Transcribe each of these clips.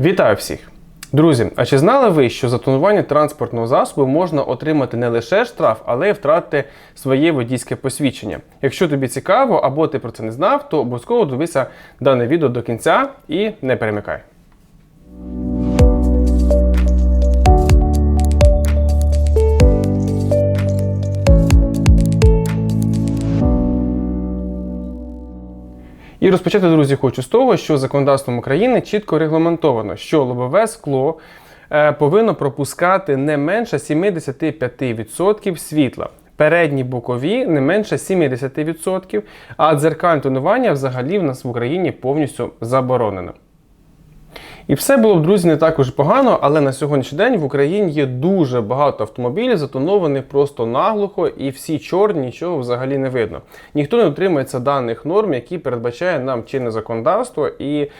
Вітаю всіх! Друзі, а чи знали ви, що за тонування транспортного засобу можна отримати не лише штраф, але й втратити своє водійське посвідчення? Якщо тобі цікаво або ти про це не знав, то обов'язково дивися дане відео до кінця і не перемикай. І розпочати, друзі, хочу з того, що законодавством України чітко регламентовано, що лобове скло е, повинно пропускати не менше 75% світла. Передні бокові не менше 70%, а дзеркальне тонування взагалі в нас в Україні повністю заборонено. І все було б, друзі, не також погано, але на сьогоднішній день в Україні є дуже багато автомобілів, затонованих просто наглухо, і всі чорні, нічого взагалі не видно. Ніхто не дотримується даних норм, які передбачає нам чинне законодавство, і,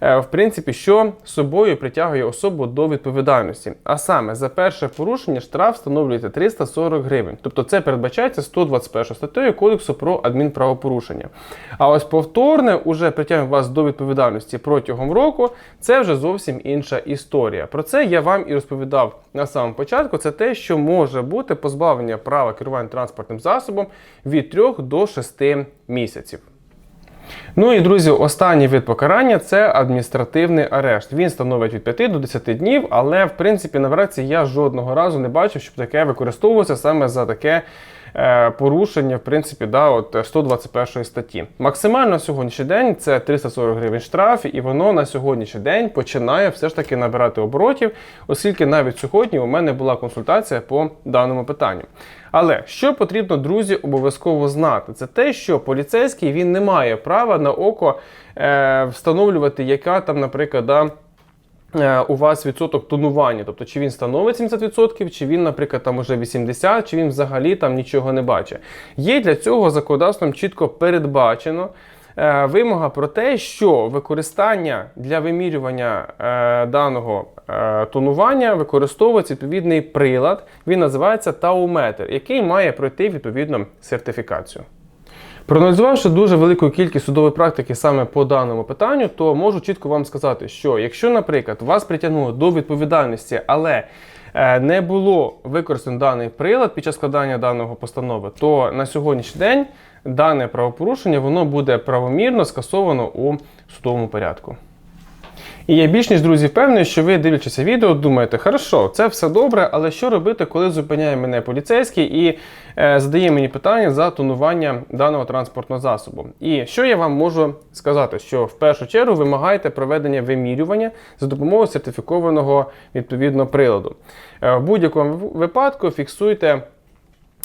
е, в принципі, що собою притягує особу до відповідальності. А саме за перше порушення штраф встановлюється 340 гривень. Тобто це передбачається 121 статтею Кодексу про адмінправопорушення. А ось повторне уже притягнення вас до відповідальності протягом року. Це вже зовсім інша історія. Про це я вам і розповідав на самому початку. Це те, що може бути позбавлення права керування транспортним засобом від 3 до 6 місяців. Ну і друзі, останній вид покарання це адміністративний арешт. Він становить від 5 до 10 днів, але в принципі на практиці я жодного разу не бачив, щоб таке використовувалося саме за таке. Е, Порушення, в принципі, да, от 121 статті. Максимально на сьогоднішній день це 340 гривень штраф, і воно на сьогоднішній день починає все ж таки набирати оборотів, оскільки навіть сьогодні у мене була консультація по даному питанню. Але що потрібно, друзі, обов'язково знати, це те, що поліцейський він не має права на око е, встановлювати, яка там, наприклад, да, е, у вас відсоток тонування, тобто чи він становить 70%, чи він, наприклад, там уже 80%, чи він взагалі там нічого не бачить. Є для цього законодавством чітко передбачено. е, Вимога про те, що використання для вимірювання е, даного е, тонування використовується відповідний прилад. Він називається тауметр, який має пройти відповідну сертифікацію. Проаналізувавши дуже велику кількість судової практики саме по даному питанню, то можу чітко вам сказати, що якщо, наприклад, вас притягнуло до відповідальності, але е, не було використано даний прилад під час складання даного постанови, то на сьогоднішній день дане правопорушення воно буде правомірно скасовано у судовому порядку. І я більш ніж друзі впевнений, що ви дивлячися відео, думаєте, хорошо, це все добре, але що робити, коли зупиняє мене поліцейський і е, задає мені питання за тонування даного транспортного засобу? І що я вам можу сказати? Що в першу чергу вимагаєте проведення вимірювання за допомогою сертифікованого відповідно приладу. Е, в будь-якому випадку фіксуйте.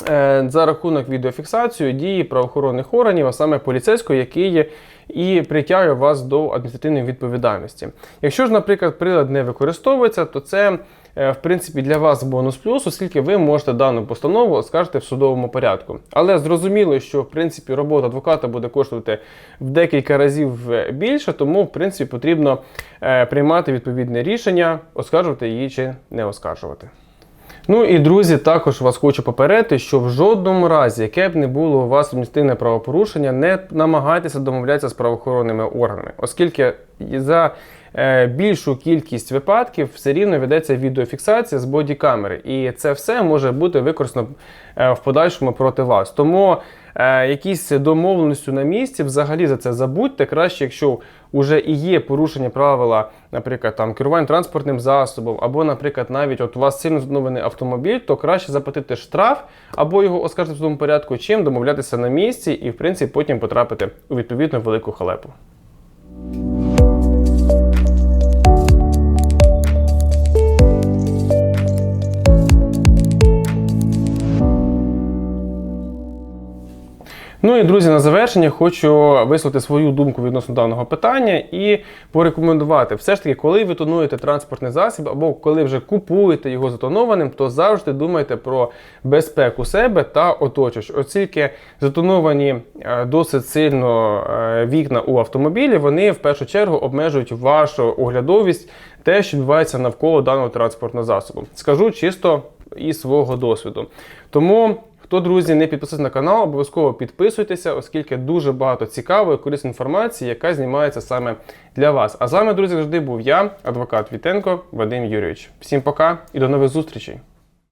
Е, За рахунок відеофіксації дії правоохоронних органів, а саме поліцейського, який є і притягує вас до адміністративної відповідальності. Якщо ж, наприклад, прилад не використовується, то це е, в принципі для вас бонус плюс, оскільки ви можете дану постанову оскаржити в судовому порядку. Але зрозуміло, що в принципі робота адвоката буде коштувати в декілька разів е, більше, тому в принципі потрібно приймати відповідне рішення, оскаржувати її чи не оскаржувати. Ну і друзі, також вас хочу попередити, що в жодному разі, яке б не було у вас адміністративне правопорушення, не намагайтеся домовлятися з правоохоронними органами, оскільки за е, більшу кількість випадків все рівно ведеться відеофіксація з бодікамери, і це все може бути використано е, в подальшому проти вас. Тому е, якісь домовленістю на місці, взагалі за це забудьте. Краще, якщо вже і є порушення правила, наприклад, там керування транспортним засобом, або, наприклад, навіть от у вас сильно зновлений автомобіль, то краще заплатити штраф або його оскаржити в судовому порядку, чим домовлятися на місці і, в принципі, потім потрапити у відповідну велику халепу. Ну і друзі, на завершення хочу висловити свою думку відносно даного питання і порекомендувати. Все ж таки, коли ви тонуєте транспортний засіб, або коли вже купуєте його затонованим, то завжди думайте про безпеку себе та оточуючих. Оскільки затоновані е, досить сильно е, вікна у автомобілі, вони в першу чергу обмежують вашу оглядовість, те, що відбувається навколо даного транспортного засобу. Скажу чисто із свого досвіду. Тому Хто, друзі, не підписався на канал, обов'язково підписуйтеся, оскільки дуже багато цікавої, корисної інформації, яка знімається саме для вас. А з вами, друзі, завжди був я, адвокат Вітенко Вадим Юрійович. Всім пока і до нових зустрічей!